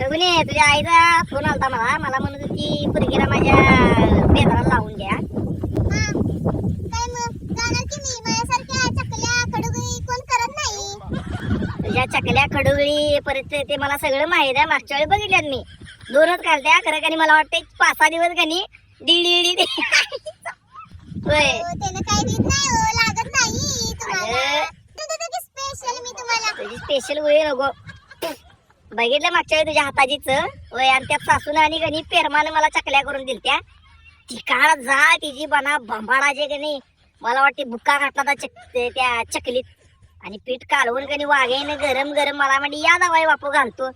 सगुने तुझ्या आईचा फोन आलता मला. मला म्हणत होती पुरगीला माझ्या बेदराला लावून द्या मग तुझ्या चकल्या खडुगळी परत ते- मला सगळं माहीत आहे. मागच्या वेळी बघितल्यात मी. दोनच काढत्या खरं कणी मला वाटते पाच सहा दिवस कणी दीड दीड होय. नाही स्पेशल मी तुझी स्पेशल नको बघितलं मागच्या वेळी तुझ्या हाताचीच वय आणि त्यात सासून आणि कणी पेरमानं मला चकल्या करून दिलत्या. ठिकाण जा तिची बना भंबाडाचे कणी मला वाटते बुक्का घातला होता चक त्या चकलीत. आणि पीठ कालवून कणी वाघाईनं गरम गरम मला म्हणजे या दावाई बापू घालतो.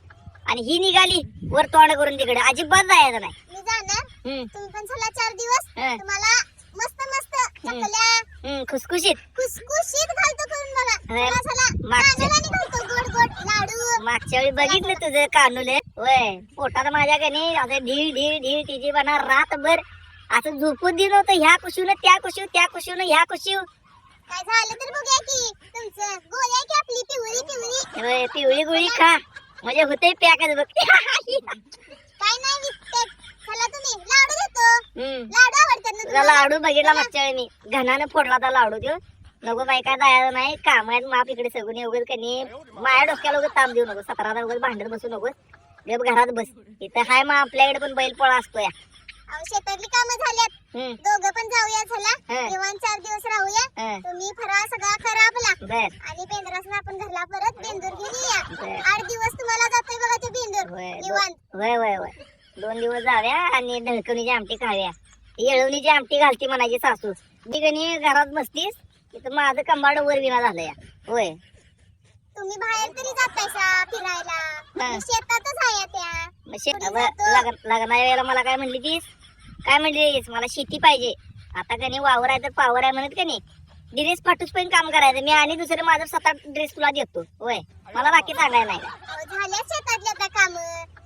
आणि ही निघाली वर तोंड करून तिकडे. अजिबात जायचं नाही. मी जाणार? हम्म, तुम्ही पण चला चार दिवस. हं, तुम्हाला मस्त मस्त चकल्या. हम्म, खुसखुशीत. खुसखुशीत घालतो करून बघा. हं, मागच्या- आणि घालतो मागच्या वेळी बघितलं तुझं कानूले. वय पोटात माझ्या कणी असं ढीळ ढीळ ढीळ तिची बना रातभर असं झोपून दिलं होतं ह्या कुशीनं त्या कुशीव त्या कुशीनं ह्या कुशीव काय झालं तर बघूया की तुमचं गोळ्या की आपली पिवळी पिवळी? पिवळी गुळी खा. म्हणजे होते पॅकच बघ. काय नाही विकत चला तुम्ही लाडू देतो. हम्म. लाडू आवडतात ना लाडू बघितला मागच्या वेळी मी. घनानं फोडला होता लाडू तो नको बाई काय जायचं नाही काम आहेत माप इकडे सगळं उगत कनी माझ्या डोक्याला उगत ताप देऊ नको सतराला उगत भांडत बसू नको. गप घरात बस. इथं हाय मग आपल्याकडे पण बैल पोळा असतो या शेतातली कामं झाल्यात. दोघं पण जाऊया चला. हं. निवांत चार दिवस राहूया. तुम्ही फराळ सगळा करा आपला. आणि बेंद्रासन आपण घरला परत बेंदूर घेऊन बर. आठ दिवस तुम्हाला जातोय बघा ते बेंदूर. निवांत. होय होय होय दोन दिवस जाव्या आणि ढळकणीची आमटी खाव्या येळवणीची आमटी घालती म्हणायची सासू. मी कणी घरात बसतीस तिथं माझं कंबाड वर विना झालं या होय. तुम्ही बाहेर तरी जातायसा फिरायला. शेतातच आहे त्या. मग शे- पुढे व- जातो. लग्न- लग्नाच्या वेळेला मला काय म्हणली तीस? काय म्हणली मला शेती पाहिजे. आता कणी वावर आहे तर पावर आहे म्हणत कणी ड्रेस फाटूस पण काम करायचं. मी आणि दुसरं माझं सात आठ ड्रेस तुला देतो. होय. मला बाकी सांगायला नाही. अहो, झाल्या शेतातल्या त्या काम.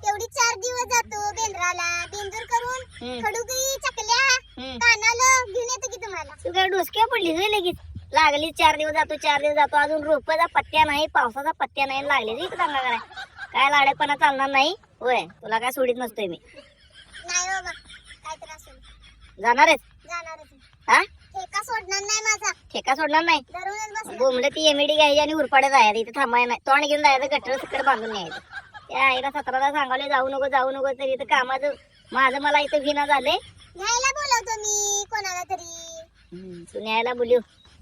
तेवढी चार दिवस जातो बेंद्राला. बेंदूर करून हम्म, खडुगळी चकल्या हम्म. कानाला घेऊन येतो की तुम्हाला? तू काय डोसक्या पडली होय लगेच? लागली चार दिवस जातो चार दिवस जातो. अजून रोपाचा पत्त्या नाही पावसाचा पत्त्या नाही लागले इथं सांगा काय काय लाडेपणा चालणार नाही? होय तुला काय सोडित नसतोय मी. नाही बाबा काय जाणारच हा? ठेका सोडणार नाही माझा. ठेका सोडणार नाही? बोंबलं ती एमएडी घ्यायची आणि उरपाडे जायचं. इथे थांबायला नाही. तोंड घेऊन जायचं गटर तिकडे बांधून न्यायचं. त्या आईला सतराला सांगावले जाऊ नको जाऊ नको. तरी इथं कामाचं माझं मला इथं विना झाले न्यायला बोलवतो मी कोणाला तरी. तू न्यायला बोलू.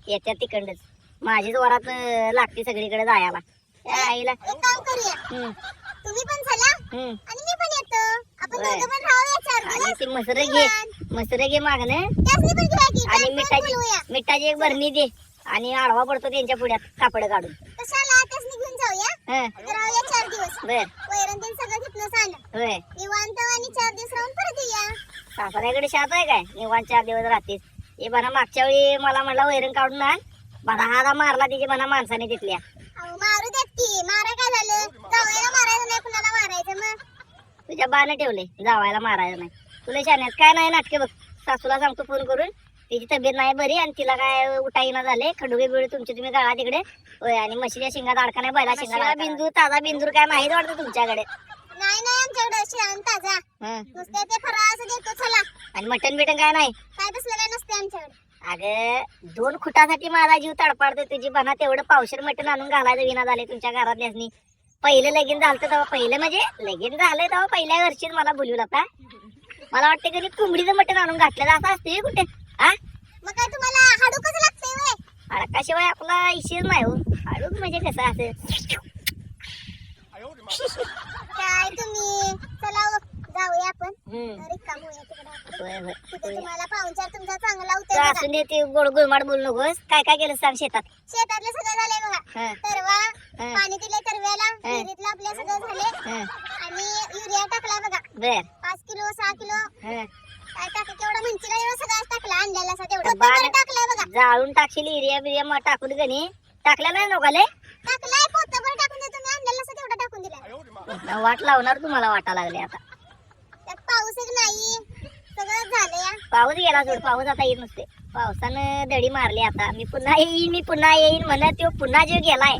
येत्या तिकडच माझीच वरात लागते सगळीकडे जायला. आईला. एक काम करूया. हम्म, तुम्ही पण चला. हम्म. आणि मी पण येतो. आपण होय. दोघं पण राहूया चार आणि दिवस. ती मसर घे. मसर घे मागणं त्यासनी पण घेऊया की आणि त्यासनी मिठाची बोलवूया मिठाची एक बरणी दे. आणि आडवा पडतो त्यांच्या पुढ्यात कापड काढून. कशाला त्यासनी घेऊन जाऊया. हं, तर राहूया चार दिवस. बर. वैरण तेन सगळं तिथनं सांग. होय. निवांत आणि चार दिवस राहून परत येऊया. सासऱ्याकडे शात आहे काय? निवांत चार दिवस राहतेस. हे बना मागच्या वेळी मला म्हणला वैरण काढून आण. बना हादा मारला तिची बना माणसाने तिथल्या. मारू देत की. मारा काय झालं? जावयाला मारायचं नाही कुणाला मारायचं मग? तुझ्या बानं ठेवले जावायला मारायचं नाही. तुला शाण्यात काय नाही नाटके बघ. सासूला सांगतो फोन करून. तिची तब्येत नाही बरी आणि तिला काय उठाईना झाले. खडुगे बिडे तुमचे तुम्ही गाळा तिकडे. होय आणि म्हशीच्या शिंगात अडका नाही बैला शिंगाला बिंदू ताजा बिंदूर काय माहीत वाटतं तुमच्याकडे? नाही नाही आमच्याकडे ताजा. हं. नुसते ते फराळाचं देतो चला. आणि मटन बिटन काय नाही? काय तसलं अगं दोन खुटासाठी माझा जीव तडपाडतो तुझी बना तेवढं पावशर मटण आणून घालायचं विना झाले तुमच्या घरातल्यासनी पहिलं लगीन झालं तेव्हा. पहिलं म्हणजे लगीन झालंय तेव्हा पहिल्या वर्षीच मला बोलवलं होता मला वाटतं कधी कोंबडीचं मटण आणून घातलं असं असते कुठे? हा? मग काय तुम्हाला लागतंय आपला इशेच नाही हो. हाडूक म्हणजे कसं असं? काय तुम्ही? चला हो, जाऊया. असून दे ते गोड गुळमाड बोलू नकोस. काय काय केलं सांग शेतात? शेतातलं सगळं झालंय बघा. तरवा पाणी दिलंय तरव्याला. विहिरीतलं आपल्या सगळं झाले. आणि युरिया टाकला बघा. बर. पाच किलो सहा किलो. काय टाक केवढा म्हणशीला एवढं सगळं टाकला. आणलेला असा तेवढं. टाकलाय बघा. जाळून टाकशील एरिया बिरिया मग टाकून गणी. टाकल्या नाही नोकाले टाकलाय पोतभर टाकून दे तुम्ही आणलेला असा तेवढा टाकून वाट लावणार तुम्हाला वाटा लागले आता त्यात पाऊस एक नाही सगळं झालं या पाऊस गेला सोड पाऊस आता येत नसते पावसानं दडी मारली आता. मी पुन्हा येईन मी पुन्हा येईन म्हणत तो पुन्हा जो गेलाय.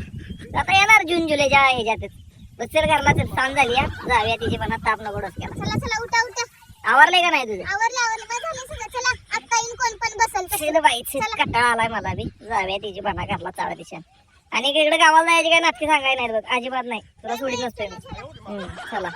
आता येणार जून जुलैच्या ह्याच्यातच. बस चल घरला चल सांग झाली जाऊया तिची पण ताप नको डोसक्याला. चला चला उठा उठा. आवरलंय का नाही तुझं? आवरलं आवरलं. बस झालं सगळं चला आता येईन कोण पण बसल बाई आलाय मला बी. जाऊया तिची बना घरला चाळा दिशा आणि इकडे गावाला जायची काय नाटकी सांगाय नाही बघ. अजिबात नाही. तुला सोडीत नसतोय चला.